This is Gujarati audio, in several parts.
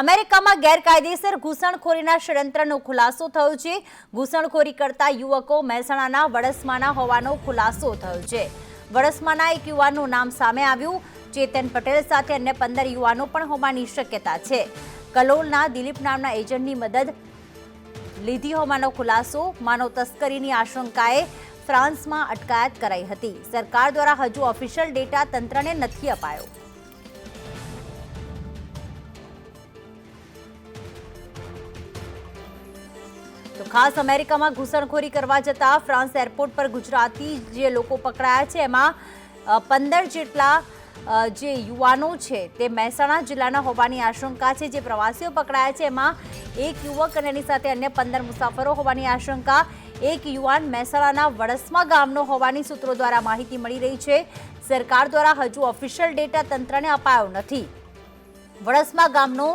અમેરિકામાં ગેરકાયદેસર ઘૂસણખોરીના ષડયંત્રનો ખુલાસો થયો છે. ઘૂસણખોરી કરતા યુવકો મહેસાણાના વડસમાના હોવાનો ખુલાસો થયો છે. વડસમાના એક યુવાનનું નામ સામે આવ્યું. ચેતન પટેલ સાથે અન્ય પંદર યુવાનો પણ હોવાની શક્યતા છે. કલોલના દિલીપ નામના એજન્ટની મદદ લીધી હોવાનો ખુલાસો, માનવ તસ્કરીની આશંકાએ ફ્રાન્સમાં અટકાયત કરાઈ હતી. સરકાર દ્વારા હજુ ઓફિશિયલ ડેટા તંત્રને નથી અપાયો. તો ખાસ અમેરિકામાં ઘૂસણખોરી કરવા જતા ફ્રાન્સ એરપોર્ટ પર ગુજરાતી જે લોકો પકડાયા છે, એમાં પંદર જેટલા જે યુવાનો છે તે મહેસાણા જિલ્લાના હોવાની આશંકા છે. જે પ્રવાસીઓ પકડાયા છે, એમાં એક યુવક અને એની સાથે અન્ય પંદર મુસાફરો હોવાની આશંકા. એક યુવાન મહેસાણાના વડસમા ગામનો હોવાની સૂત્રો દ્વારા માહિતી મળી રહી છે. સરકાર દ્વારા હજુ ઓફિશિયલ ડેટા તંત્રને અપાયો નથી. વડસમા ગામનો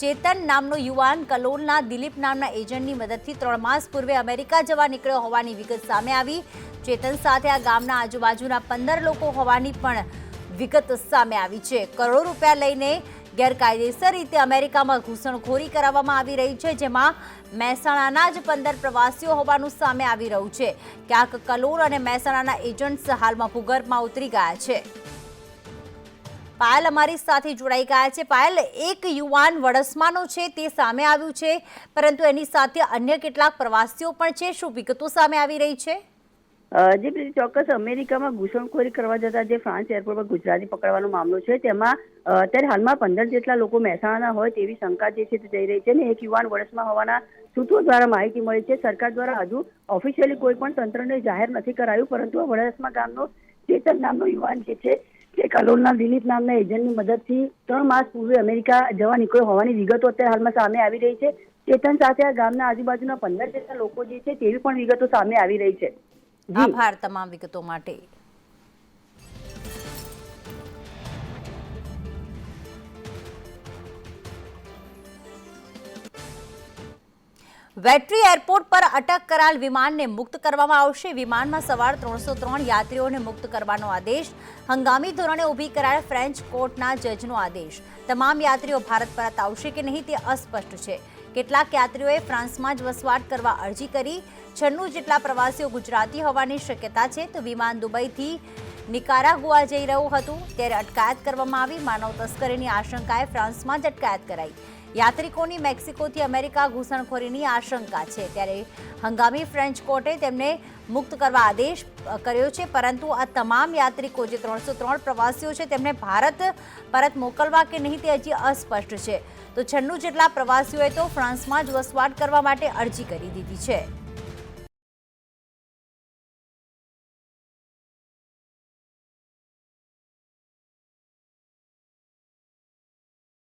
ચેતન નામનો યુવાન કલોલના દિલીપ નામના એજન્ટની મદદથી ત્રણ માસ પૂર્વે અમેરિકા જવા નીકળ્યો હોવાની વિગત સામે આવી. ચેતન સાથે આ ગામના આજુબાજુના પંદર લોકો હોવાની પણ વિગત સામે આવી છે. કરોડો રૂપિયા લઈને ગેરકાયદેસર રીતે અમેરિકામાં ઘૂસણખોરી કરાવવામાં આવી રહી છે, જેમાં મહેસાણાના જ પંદર પ્રવાસીઓ હોવાનું સામે આવી રહ્યું છે. ક્યાંક કલોલ અને મહેસાણાના એજન્ટ્સ હાલમાં ભૂગર્ભમાં ઉતરી ગયા છે. પાયલ અમારી સાથે જોડાઈ ગયા છે. પાયલ, એક યુવાન વડસમાનો છે, તે સામે આવ્યું છે, પરંતુ એની સાથે અન્ય કેટલાક પ્રવાસીઓ પણ છે. શું વિગતો સામે આવી રહી છે? જે પેલી ચોક્કસ. અમેરિકામાં ઘૂસણખોરી કરવા જતા જે ફ્રાન્સ એરપોર્ટ પર ગુજરાતી પકડવાનો મામલો છે, તેમાં અત્યારે હાલમાં પંદર જેટલા લોકો મહેસાણાના હોય તેવી શંકા જે છે તે જઈ રહી છે ને એક યુવાન વર્ષમાં હોવાના સૂત્રો દ્વારા માહિતી મળી છે. સરકાર દ્વારા હજુ ઓફિશિયલી કોઈ પણ તંત્રને જાહેર નથી કરાયું, પરંતુ વડસમાં ગામનો ચેતન નામનો યુવાન જે છે તે કલોલના દિલીપ નામના એજન્ટની મદદથી ત્રણ માસ પૂર્વે અમેરિકા જવા નીકળ્યો હોવાની વિગતો અત્યારે હાલમાં સામે આવી રહી છે. ચેતન સાથે આ ગામના આજુબાજુના પંદર જેટલા લોકો જે છે તેવી પણ વિગતો સામે આવી રહી છે. આભાર તમામ વિગતો માટે. વેટ્રી એરપોર્ટ પર અટક કરાયેલ વિમાનને મુક્ત કરવામાં આવશે. વિમાનમાં સવાર ત્રણસો ત્રણ યાત્રીઓને મુક્ત કરવાનો આદેશ. હંગામી ધોરણે ઊભી કરાયેલ ફ્રેન્ચ કોર્ટના જજનો આદેશ. તમામ યાત્રીઓ ભારત પરત આવશે કે નહીં તે અસ્પષ્ટ છે. કેટલાક યાત્રીઓએ ફ્રાન્સમાં જ વસવાટ કરવા અરજી કરી. છન્નું જેટલા પ્રવાસીઓ ગુજરાતી હોવાની શક્યતા છે. તો વિમાન દુબઈથી નિકારાગુઆ જઈ રહ્યું હતું ત્યારે અટકાયત કરવામાં આવી. માનવ તસ્કરીની આશંકાએ ફ્રાન્સમાં જ અટકાયત કરાઈ. યાત્રિકોની મેક્સિકોથી અમેરિકા ઘૂસણખોરીની આશંકા છે. ત્યારે હંગામી ફ્રેન્ચ કોર્ટે તેમને મુક્ત કરવા આદેશ કર્યો છે, પરંતુ આ તમામ યાત્રિકો, જે ત્રણસો ત્રણ પ્રવાસીઓ છે, તેમને ભારત પરત મોકલવા કે નહીં તે હજી અસ્પષ્ટ છે. તો છન્નું જેટલા પ્રવાસીઓએ તો ફ્રાન્સમાં જ વસવાટ કરવા માટે અરજી કરી દીધી છે.